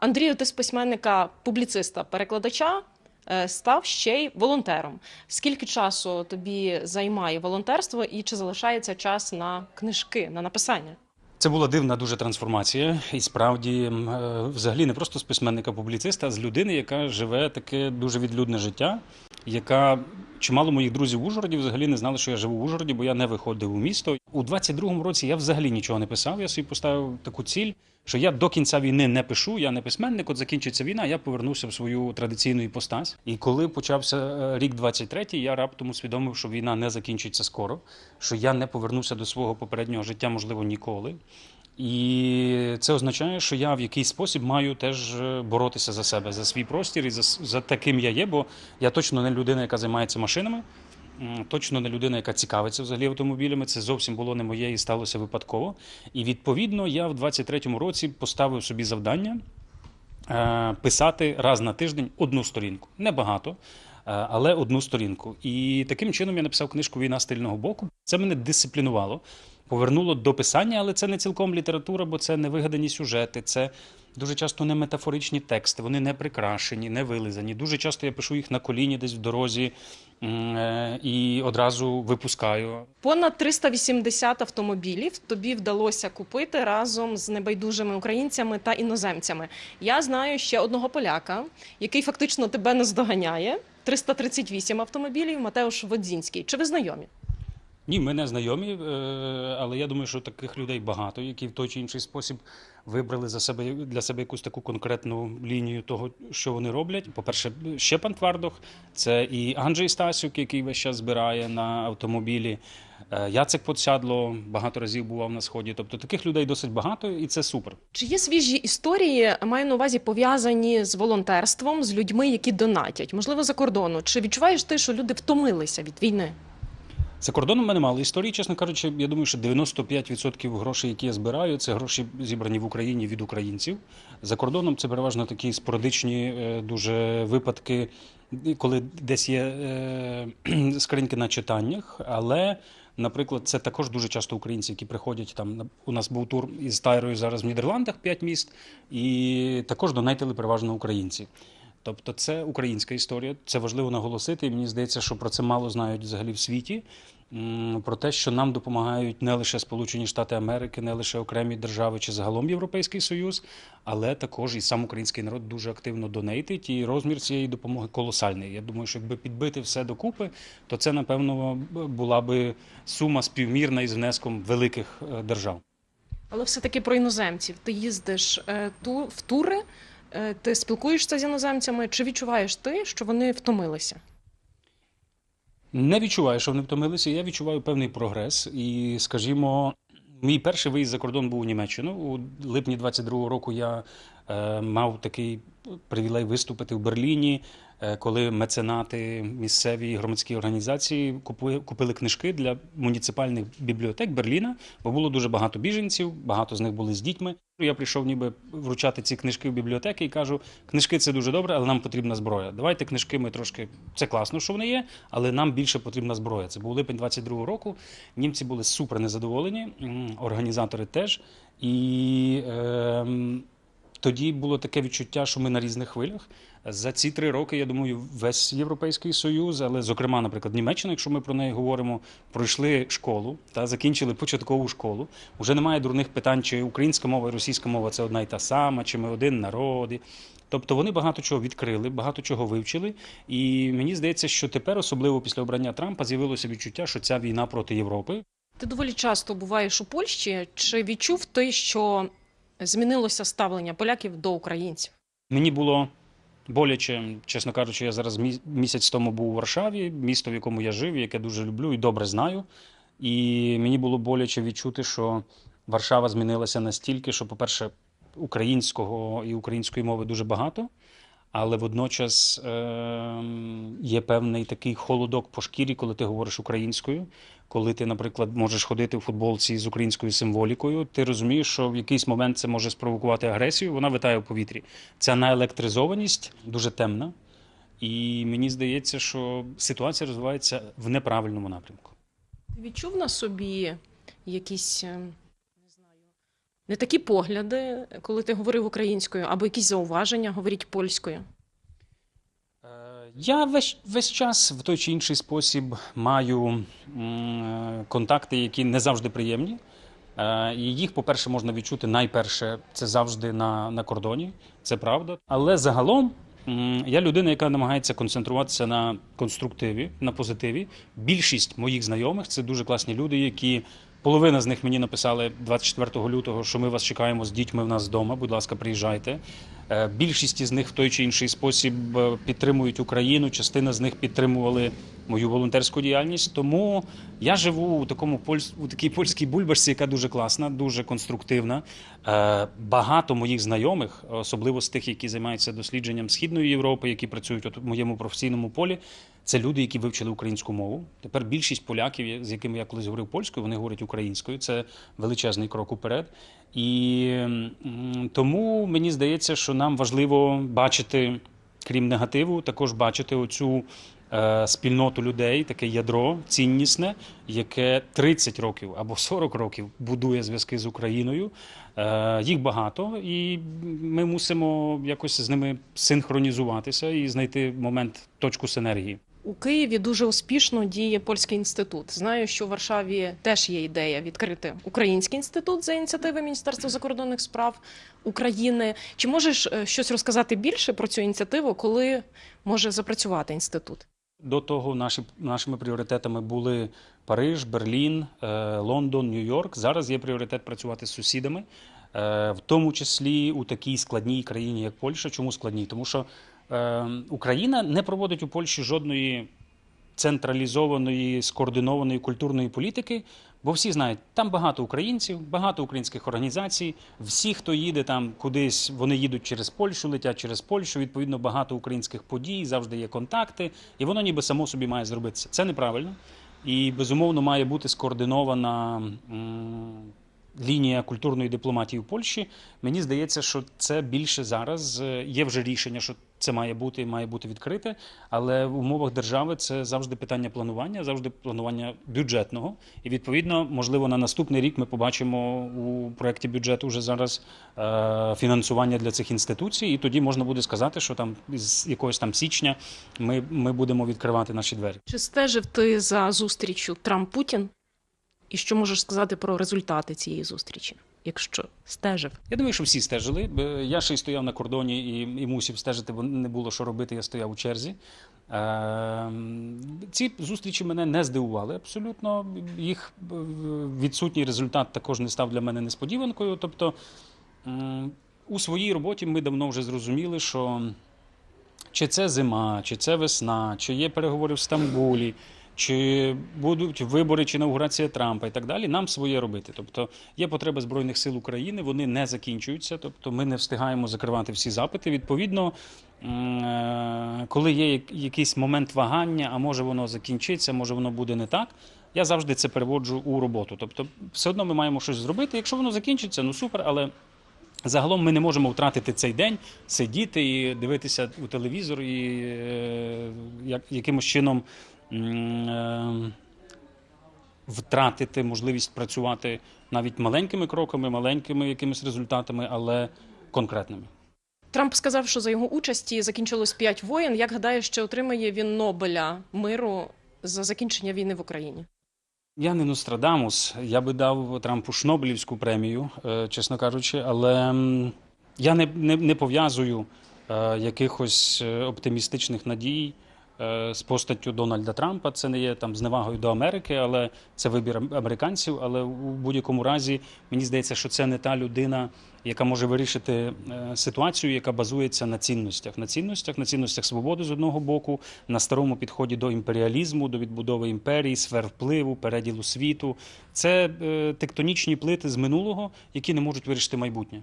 Андрію, ти з письменника, публіциста, перекладача е, став ще й волонтером. Скільки часу тобі займає волонтерство і чи залишається час на книжки, на написання? Це була дивна дуже трансформація, і справді, е, взагалі, не просто з письменника-публіциста, а з людини, яка живе таке дуже відлюдне життя, яка чимало моїх друзів в Ужгороді взагалі не знали, що я живу в Ужгороді, бо я не виходив у місто. У 22-му році я взагалі нічого не писав. Я собі поставив таку ціль, що я до кінця війни не пишу. Я не письменник. От закінчиться війна, я повернуся в свою традиційну іпостась. І коли почався е, рік 23-й, я раптом усвідомив, що війна не закінчиться скоро, що я не повернуся до свого попереднього життя, можливо, ніколи. І це означає, що я в якийсь спосіб маю теж е, боротися за себе, за свій простір і за, за таким я є, бо я точно не людина, яка займається машинами, точно не людина, яка цікавиться взагалі автомобілями. Це зовсім було не моє і сталося випадково. І відповідно я в 23-му році поставив собі завдання е, писати раз на тиждень одну сторінку. Небагато, е, але одну сторінку. І таким чином я написав книжку Війна стильного боку. Це мене дисциплінувало, повернуло до писання, але це не цілком література, бо це не вигадані сюжети. Це дуже часто не метафоричні тексти, вони не прикрашені, не вилизані. Дуже часто я пишу їх на коліні десь в дорозі е, і одразу випускаю. Понад 380 автомобілів тобі вдалося купити разом з небайдужими українцями та іноземцями. Я знаю ще одного поляка, який фактично тебе наздоганяє. 338 автомобілів Матеуш Водзінський. Чи ви знайомі? Ні, ми не знайомі, е, але я думаю, що таких людей багато, які в той чи інший спосіб вибрали за себе для себе якусь таку конкретну лінію того, що вони роблять. По-перше, Щепан Твардох, це і Анджей Стасюк, який весь час збирає на автомобілі. е, Яцек Подсядло багато разів бував на сході. Тобто таких людей досить багато, і це супер. Чи є свіжі історії, маю на увазі пов'язані з волонтерством, з людьми, які донатять, можливо, за кордону? Чи відчуваєш ти, що люди втомилися від війни? За кордоном мене мало історії, чесно кажучи. Я думаю, що 95% грошей, які я збираю, це гроші зібрані в Україні від українців. За кордоном це переважно такі спорадичні е, дуже випадки, коли десь є е, скриньки на читаннях. Але, наприклад, це також дуже часто українці, які приходять там. У нас був тур із Тайрою зараз в Нідерландах 5 міст, і також донайтили переважно українці. Тобто це українська історія, це важливо наголосити. І мені здається, що про це мало знають взагалі в світі. Про те, що нам допомагають не лише Сполучені Штати Америки, не лише окремі держави чи загалом Європейський Союз, але також і сам український народ дуже активно донейтить. І розмір цієї допомоги колосальний. Я думаю, що якби підбити все докупи, то це напевно була би сума співмірна із внеском великих е, держав. Але все-таки про іноземців. Ти їздиш е, ту, в тури, ти спілкуєшся з іноземцями. Чи відчуваєш ти, що вони втомилися? Не відчуваю, що вони втомилися. Я відчуваю певний прогрес. І, скажімо, мій перший виїзд за кордон був у Німеччину. У липні 22-го року я е, мав такий привілей виступити в Берліні, е, коли меценати місцеві громадські організації купили, книжки для муніципальних бібліотек Берліна, бо було дуже багато біженців, багато з них були з дітьми. Я прийшов ніби вручати ці книжки в бібліотеки і кажу: книжки це дуже добре, але нам потрібна зброя. Давайте книжки ми трошки. Це класно, що вони є, але нам більше потрібна зброя. Це був липень 22-го року. Німці були супер незадоволені, організатори теж. І ем, тоді було таке відчуття, що ми на різних хвилях. За ці три роки, я думаю, весь Європейський Союз, але, зокрема, наприклад, Німеччина, якщо ми про неї говоримо, пройшли школу та закінчили початкову школу. Уже немає дурних питань, чи українська мова і російська мова це одна й та сама, чи ми один народ. Тобто вони багато чого відкрили, багато чого вивчили. І мені здається, що тепер, особливо після обрання Трампа, з'явилося відчуття, що ця війна проти Європи. Ти доволі часто буваєш у Польщі. Чи відчув ти, що змінилося ставлення поляків до українців? Мені було боляче, чесно кажучи, я зараз мі- місяць тому був у Варшаві, місто, в якому я жив, яке дуже люблю і добре знаю. І мені було боляче відчути, що Варшава змінилася настільки, що, по-перше, українського і української мови дуже багато, але водночас ем, є певний такий холодок по шкірі, коли ти говориш українською. Коли ти, наприклад, можеш ходити в футболці з українською символікою, ти розумієш, що в якийсь момент це може спровокувати агресію, вона витає в повітрі. Ця наелектризованість дуже темна, і мені здається, що ситуація розвивається в неправильному напрямку. Ти відчув на собі якісь, е, не такі погляди, коли ти говорив українською, або якісь зауваження, говоріть польською. Я весь, весь час в той чи інший спосіб маю контакти, які не завжди приємні. Е, І їх, по-перше, можна відчути найперше, це завжди на, на кордоні, це правда. Але загалом я людина, яка намагається концентруватися на конструктиві, на позитиві. Більшість моїх знайомих це дуже класні люди, які половина з них мені написали 24 лютого, що ми вас чекаємо з дітьми в нас вдома. Будь ласка, приїжджайте. Е, Більшість із них в той чи інший спосіб е, підтримують Україну. Частина з них підтримували мою волонтерську діяльність. Тому я живу у такому польсь... у такій польській бульбашці, яка дуже класна, дуже конструктивна. Е, Багато моїх знайомих, особливо з тих, які займаються дослідженням східної Європи, які працюють в моєму професійному полі. Це люди, які вивчили українську мову. Тепер більшість поляків, з якими я колись говорив польською, вони говорять українською. Це величезний крок уперед. І тому мені здається, що нам важливо бачити, крім негативу, також бачити оцю е, спільноту людей, таке ядро ціннісне, яке 30 років або 40 років будує зв'язки з Україною. Е, їх багато, і ми мусимо якось з ними синхронізуватися і знайти момент, точку синергії. У Києві дуже успішно діє польський інститут. Знаю, що в Варшаві теж є ідея відкрити український інститут за ініціативи Міністерства закордонних справ України. Чи можеш е, щось розказати більше про цю ініціативу, коли може запрацювати інститут? До того наші, нашими пріоритетами були Париж, Берлін, е, Лондон, Нью-Йорк. Зараз є пріоритет працювати з сусідами, е, в тому числі у такій складній країні, як Польща. Чому складній? Тому що Україна не проводить у Польщі жодної централізованої, скоординованої культурної політики. Бо всі знають, там багато українців, багато українських організацій. Всі, хто їде там кудись, вони їдуть через Польщу, летять через Польщу. Відповідно, багато українських подій, завжди є контакти, і воно ніби само собі має зробитися. Це неправильно. І безумовно має бути скоординована лінія культурної дипломатії в Польщі. Мені здається, що це більше зараз е, є вже рішення, що це має бути, і має бути відкрите. Але в умовах держави це завжди питання планування, завжди планування бюджетного. І відповідно, можливо, на наступний рік ми побачимо у проєкті бюджету вже зараз е, фінансування для цих інституцій, і тоді можна буде сказати, що там з якогось там січня ми, ми будемо відкривати наші двері. Чи стежив ти за зустрічю Трамп-Путін? І що можеш сказати про результати цієї зустрічі, якщо стежив? Я думаю, що всі стежили. Я ще й стояв на кордоні і, і мусив стежити, бо не було що робити. Я стояв у черзі. Е, ці зустрічі мене не здивували абсолютно. Їх е, відсутній результат також не став для мене несподіванкою. Тобто у своїй роботі ми давно вже зрозуміли, що чи це зима, чи це весна, чи є переговори в Стамбулі, чи будуть вибори, чи інаугурація Трампа і так далі, нам своє робити. Тобто є потреба Збройних сил України, вони не закінчуються, тобто ми не встигаємо закривати всі запити. Відповідно, е, коли є якийсь момент вагання, а може воно закінчиться, може воно буде не так. Я завжди це переводжу у роботу. Тобто, все одно ми маємо щось зробити. Якщо воно закінчиться, ну супер, але Загалом ми не можемо втратити цей день, сидіти і дивитися у телевізор і е, як, якимось чином втратити можливість працювати навіть маленькими кроками, маленькими якимись результатами, але конкретними. Трамп сказав, що за його участі закінчилось п'ять воєн. Як гадаєш, чи отримає він Нобеля миру за закінчення війни в Україні? Я не Нострадамус, я би дав Трампу Шнобелівську премію, е, чесно кажучи, але я не, не, не пов'язую е, якихось е, оптимістичних надій е, з постаттю Дональда Трампа. Це не є там зневагою до Америки, але це вибір американців. Але у будь-якому разі мені здається, що це не та людина, яка може вирішити е, ситуацію, яка базується на цінностях, на цінностях, на цінностях свободи з одного боку, на старому підході до імперіалізму, до відбудови імперії, сфер впливу, переділу світу. Це е, тектонічні плити з минулого, які не можуть вирішити майбутнє.